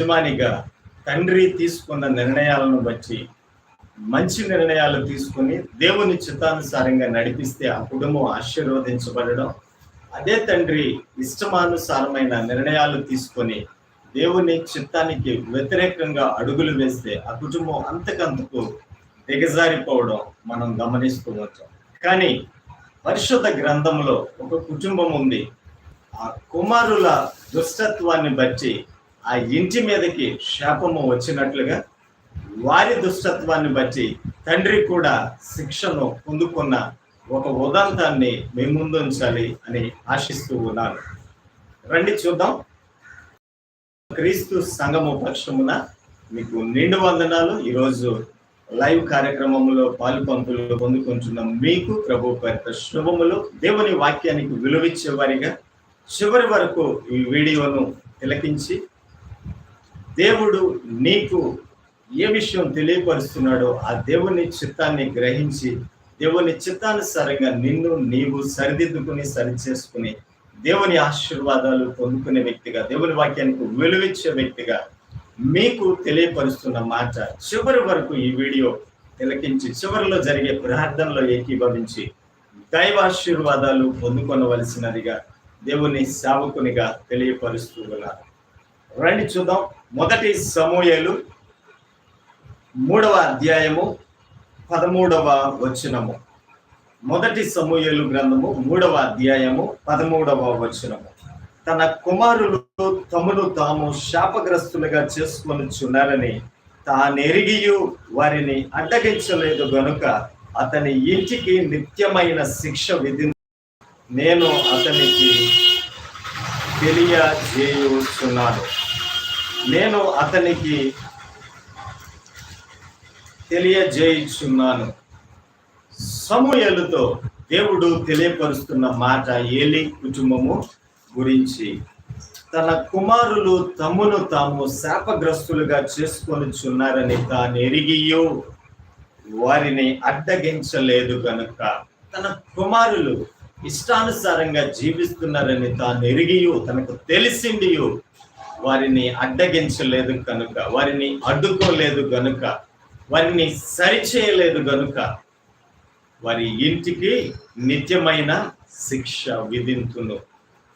యజమానిగా తండ్రి తీసుకున్న నిర్ణయాలను బట్టి మంచి నిర్ణయాలు తీసుకుని దేవుని చిత్తానుసారంగా నడిపిస్తే ఆ కుటుంబం ఆశీర్వదించబడడం అదే తండ్రి ఇష్టమానుసారమైన నిర్ణయాలు తీసుకొని దేవుని చిత్తానికి వ్యతిరేకంగా అడుగులు వేస్తే ఆ కుటుంబం అంతకంతకు దిగజారిపోవడం మనం గమనిస్తూ వచ్చాం కానీ పరిశుద్ధ గ్రంథంలో ఒక కుటుంబం ఉంది. ఆ కుమారుల దుష్టత్వాన్ని బట్టి ఆ ఇంటి మీదకి శాపము వచ్చినట్లుగా వారి దుష్టత్వాన్ని బట్టి తండ్రి కూడా శిక్షను పొందుకున్న ఒక ఉదంతాన్ని మీ ముందుంచాలి అని ఆశిస్తూ ఉన్నాను. రండి చూద్దాం. క్రీస్తు సంఘము పక్షమున మీకు నిండు వందనాలు. ఈరోజు లైవ్ కార్యక్రమంలో పాలు పంపులు పొందుకుంటున్న మీకు ప్రభు పేరిట శుభములు. దేవుని వాక్యానికి విలువిచ్చే వారిగా చివరి వరకు ఈ వీడియోను తిలకించి దేవుడు నీకు ఏ విషయం తెలియపరుస్తున్నాడో ఆ దేవుని చిత్తాన్ని గ్రహించి దేవుని చిత్తానుసారంగా నిన్ను నీవు సరిదిద్దుకుని సరిచేసుకుని దేవుని ఆశీర్వాదాలు పొందుకునే వ్యక్తిగా దేవుని వాక్యానికి విలువిచ్చే వ్యక్తిగా మీకు తెలియపరుస్తున్న మాట చివరి వరకు ఈ వీడియో తిలకించి చివరిలో జరిగే ప్రార్థనలో ఏకీభవించి దైవాశీర్వాదాలు పొందుకొనవలసినదిగా దేవుని సేవకునిగా తెలియపరుస్తూ ఉన్నారు రండి చూద్దాం. మొదటి సమూహలు మూడవ అధ్యాయము పదమూడవ వచనము. మొదటి సమూహలు గ్రంథము మూడవ అధ్యాయము పదమూడవ వచనము. తన కుమారులు తమను తాము శాపగ్రస్తులుగా చేసుకొని చున్నారని తానెరిగియు వారిని అడ్డగించలేదు గనుక అతని ఇంటికి నిత్యమైన శిక్ష విధి నేను అతనికి తెలియజేయుచున్నాను. నేను అతనికి తెలియజేయుచున్నాను. సమూయలతో దేవుడు తెలియపరుస్తున్న మాట ఏలి కుటుంబము గురించి. తన కుమారులు తమ్మును తాము శాపగ్రస్తులుగా చేసుకొని చున్నారని తాను ఎరిగియు వారిని అడ్డగించలేదు గనుక. తన కుమారులు ఇష్టానుసారంగా జీవిస్తున్నారని తాను ఎరిగియు తనకు తెలిసిండియు వారిని అడ్డగించలేదు కనుక వారిని అడ్డుకోలేదు గనుక వారిని సరిచేయలేదు గనుక వారి ఇంటికి నిత్యమైన శిక్ష విధింతును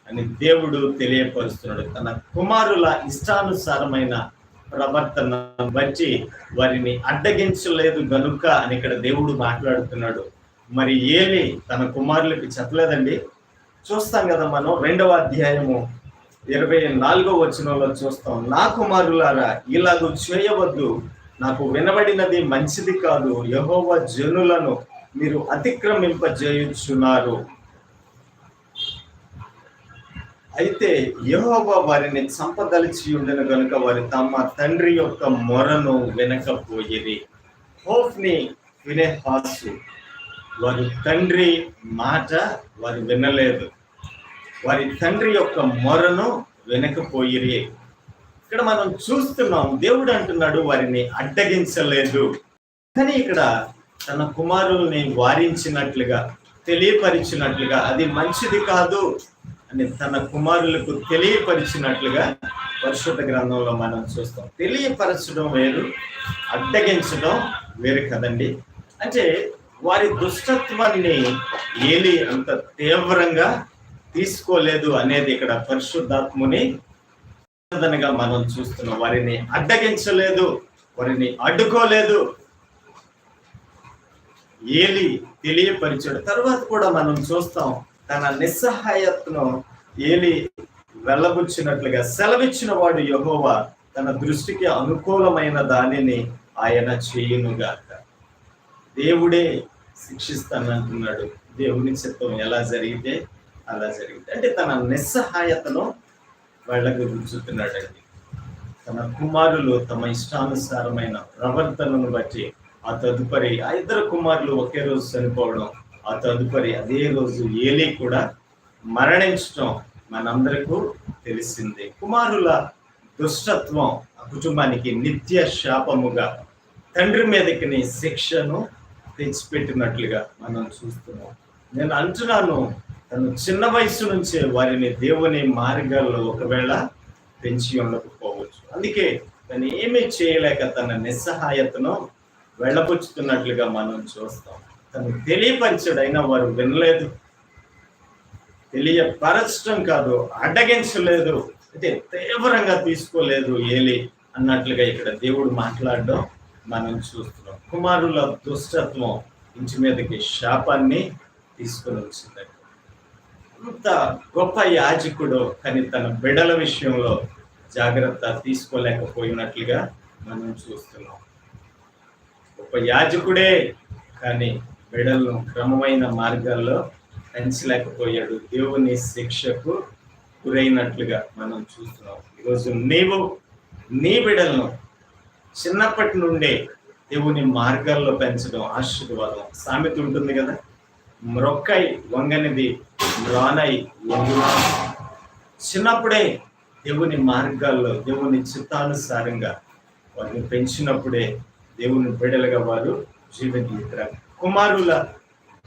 అని దేవుడు తెలియపరుస్తున్నాడు. తన కుమారుల ఇష్టానుసారమైన ప్రవర్తన బట్టి వారిని అడ్డగించలేదు గనుక అని ఇక్కడ దేవుడు మాట్లాడుతున్నాడు. మరి ఏలి తన కుమారులకి చెప్పలేదండి? చూస్తాం కదా మనం రెండవ అధ్యాయము ఇరవై నాలుగో వచనంలో చూస్తాం నా కుమారులారా ఇలాగూ చేయవద్దు. నాకు వినబడినది మంచిది కాదు. యహోవ జనులను మీరు అతిక్రమింపజేయుచున్నారు. అయితే యహోవ వారిని చంపదలిచి ఉండిన గనుక వారి తమ తండ్రి యొక్క మొరను వినకపోయేది హోఫ్ని వినేహాసు వారి తండ్రి మాట వారు వినలేదు. వారి తండ్రి యొక్క మొరను వెనకపోయిరే. ఇక్కడ మనం చూస్తున్నాం దేవుడు అంటున్నాడు వారిని అడ్డగించలేదు. కానీ ఇక్కడ తన కుమారుల్ని వారించినట్లుగా తెలియపరిచినట్లుగా అది మంచిది కాదు అని తన కుమారులకు తెలియపరిచినట్లుగా పరిశుద్ధ గ్రంథంలో మనం చూస్తాం. తెలియపరచడం వేరు అడ్డగించడం వేరు కదండి. అంటే వారి దుష్టత్వాన్ని ఏలి అంత తీవ్రంగా తీసుకోలేదు అనేది ఇక్కడ పరిశుద్ధాత్ముని మనం చూస్తున్నాం వారిని అడ్డగించలేదు వారిని అడ్డుకోలేదు. ఏలి తెలియపరిచాడు. తర్వాత కూడా మనం చూస్తాం తన నిస్సహాయతను ఏలి వెళ్ళబుచ్చినట్లుగా సెలవిచ్చిన వాడు యహోవా తన దృష్టికి అనుకూలమైన దానిని ఆయన చేయునుగాక. దేవుడే శిక్షిస్తానంటున్నాడు. దేవుని చిత్తం ఎలా జరిగితే అలా జరిగింది. అంటే తన నిస్సహాయతను వాళ్ళకు రుచుతున్నాడండి తన కుమారులు తమ ఇష్టానుసారమైన ప్రవర్తనను బట్టి ఆ తదుపరి ఆ ఇద్దరు కుమారులు ఒకే రోజు చనిపోవడం ఆ తదుపరి అదే రోజు ఏలి కూడా మరణించడం మనందరకు తెలిసిందే. కుమారుల దుష్టత్వం ఆ కుటుంబానికి నిత్య శాపముగా తండ్రి మీదకి శిక్షను తెచ్చిపెట్టినట్లుగా మనం చూస్తున్నాం. నేను అంటున్నాను తను చిన్న వయసు నుంచే వారిని దేవుని మార్గాల్లో ఒకవేళ పెంచి ఉండకపోవచ్చు. అందుకే తను ఏమీ చేయలేక తన నిస్సహాయతను వెళ్ళపుచ్చుతున్నట్లుగా మనం చూస్తాం. తను తెలియపరచడైనా వారు వినలేదు. తెలియపరచడం కాదు అడ్డగించలేదు. అంటే తీవ్రంగా తీసుకోలేదు ఏలి అన్నట్లుగా ఇక్కడ దేవుడు మాట్లాడడం మనం చూస్తున్నాం. కుమారుల దుష్టత్వం ఇంటి మీదకి శాపాన్ని తీసుకొని వచ్చిందండి. అంత గొప్ప యాజకుడు కానీ తన బిడల విషయంలో జాగ్రత్త తీసుకోలేకపోయినట్లుగా మనం చూస్తున్నాం. గొప్ప యాజకుడే కానీ బిడలను క్రమమైన మార్గాల్లో పెంచలేకపోయాడు. దేవుని శిక్షకు గురైనట్లుగా మనం చూస్తున్నాం. ఈరోజు నీవు నీ బిడలను చిన్నప్పటి నుండే దేవుని మార్గాల్లో పెంచడం ఆశీర్వాదం సామెత ఉంటుంది కదా? మ్రొక్కై వంగనిది రానై. చిన్నప్పుడే దేవుని మార్గాల్లో దేవుని చిత్తానుసారంగా వారిని పెంచినప్పుడే దేవుని బిడలుగా వారు జీవించారు కుమారుల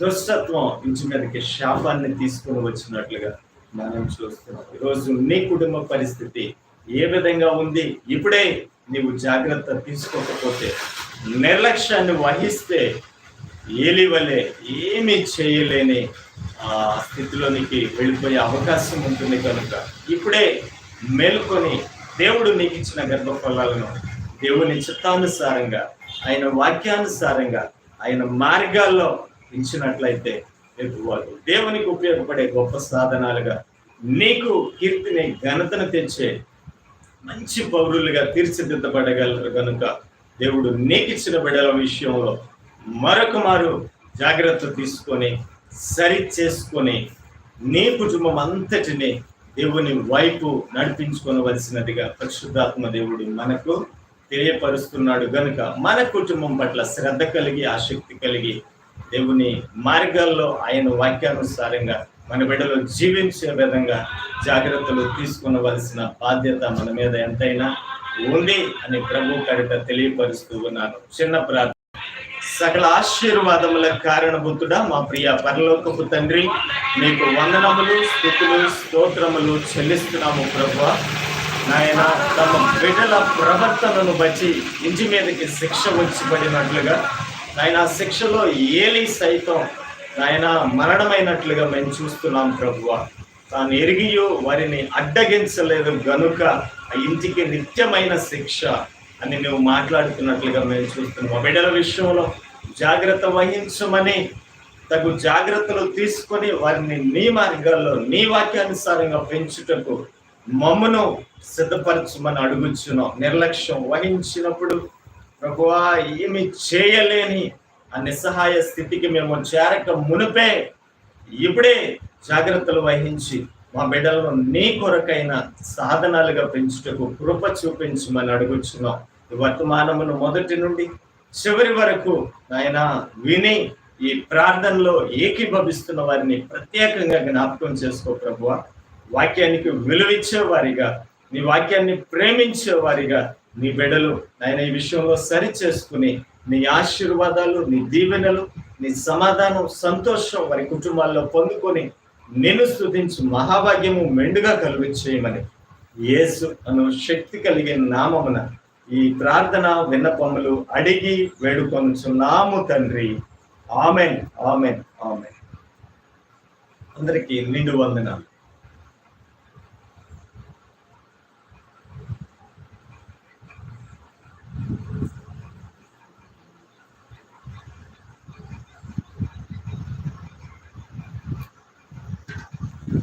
దుష్టత్వం ఇంటి మీదకి శాపాన్ని తీసుకుని వచ్చినట్లుగా మనం చూస్తున్నాం. ఈరోజు నీ కుటుంబ పరిస్థితి ఏ విధంగా ఉంది? ఇప్పుడే నీవు జాగ్రత్త తీసుకోకపోతే నిర్లక్ష్యాన్ని వహిస్తే ఏలి వలె ఏమీ చేయలేని స్థితిలోనికి వెళ్ళిపోయే అవకాశం ఉంటుంది కనుక ఇప్పుడే మేల్కొని దేవుడు నీకు ఇచ్చిన గర్భఫలాలను దేవుని చిత్తానుసారంగా ఆయన వాక్యానుసారంగా ఆయన మార్గాల్లో ఇచ్చినట్లయితే రేపు దేవునికి ఉపయోగపడే గొప్ప సాధనాలుగా నీకు కీర్తిని ఘనతను తెచ్చే మంచి పౌరులుగా తీర్చిదిద్దబడగలరు కనుక దేవుడు నీకిచ్చిన బిడల విషయంలో మరొక మారు జాగ్రత్త తీసుకొని సరి చేసుకొని నీ కుటుంబం అంతటిని దేవుని వైపు నడిపించుకోవలసినదిగా పరిశుద్ధాత్మ దేవుడు మనకు తెలియపరుస్తున్నాడు. గనుక మన కుటుంబం పట్ల శ్రద్ధ కలిగి ఆసక్తి కలిగి దేవుని మార్గాల్లో ఆయన వాక్యానుసారంగా మన బిడ్డలో జీవించే విధంగా జాగ్రత్తలు తీసుకునవలసిన బాధ్యత మన మీద ఎంతైనా ఉంది అని ప్రభు కరిట తెలియపరుస్తూ ఉన్నాను చిన్న ప్రార్థన సకల ఆశీర్వాదముల కారణభూతుడా మా ప్రియ పరలోకపు తండ్రి. మీకు వందనములు స్థుతులు స్తోత్రములు చెల్లిస్తున్నాము ప్రభు నాయన తమ బిడ్డల ప్రవర్తనను బట్టి ఇంటి మీదకి శిక్ష వచ్చి పడినట్లుగా నాయన శిక్షలో ఏలి సైతం నాయన మరణమైనట్లుగా మేము చూస్తున్నాం ప్రభువ. తాను ఎరిగియో వారిని అడ్డగించలేదు గనుక ఆ ఇంటికి నిత్యమైన శిక్ష అని నువ్వు మాట్లాడుతున్నట్లుగా మేము చూస్తున్నాం. ఆ బిడ్డల విషయంలో జాగ్రత్త వహించమని తగు జాగ్రత్తలు తీసుకొని వారిని నీ మార్గాల్లో నీ వాక్యానుసారంగా పెంచుటకు మమ్మను సిద్ధపరచమని అడుగుచున్నాం. నిర్లక్ష్యం వహించినప్పుడు ప్రభువా ఏమి చేయలేని ఆ నిస్సహాయ స్థితికి మేము చేరక మునిపే ఇప్పుడే జాగ్రత్తలు వహించి మా బిడ్డలను నీ కొరకైన సాధనాలుగా పెంచుటకు కృప చూపించమని అడుగుచున్నాం. ఈ వర్తమానమును మొదటి నుండి చివరి వరకు ఆయన విని ఈ ప్రార్థనలో ఏకీభవిస్తున్న వారిని ప్రత్యేకంగా జ్ఞాపకం చేసుకో ప్రభువ. వాక్యానికి విలువిచ్చే వారిగా నీ వాక్యాన్ని ప్రేమించే వారిగా నీ బిడలు ఆయన ఈ విషయంలో సరి చేసుకుని నీ ఆశీర్వాదాలు నీ దీవెనలు నీ సమాధానం సంతోషం వారి కుటుంబాల్లో పొందుకొని నిన్ను స్తుతించు మహాభాగ్యము మెండుగా కలుగచేయమని. యేసు అను శక్తి కలిగిన నామమున ఈ ప్రార్థన విన్నపములు అడిగి వేడుకొనుచున్నాము తండ్రి. Amen amen amen. అందరికీ నిండు వందనాలు.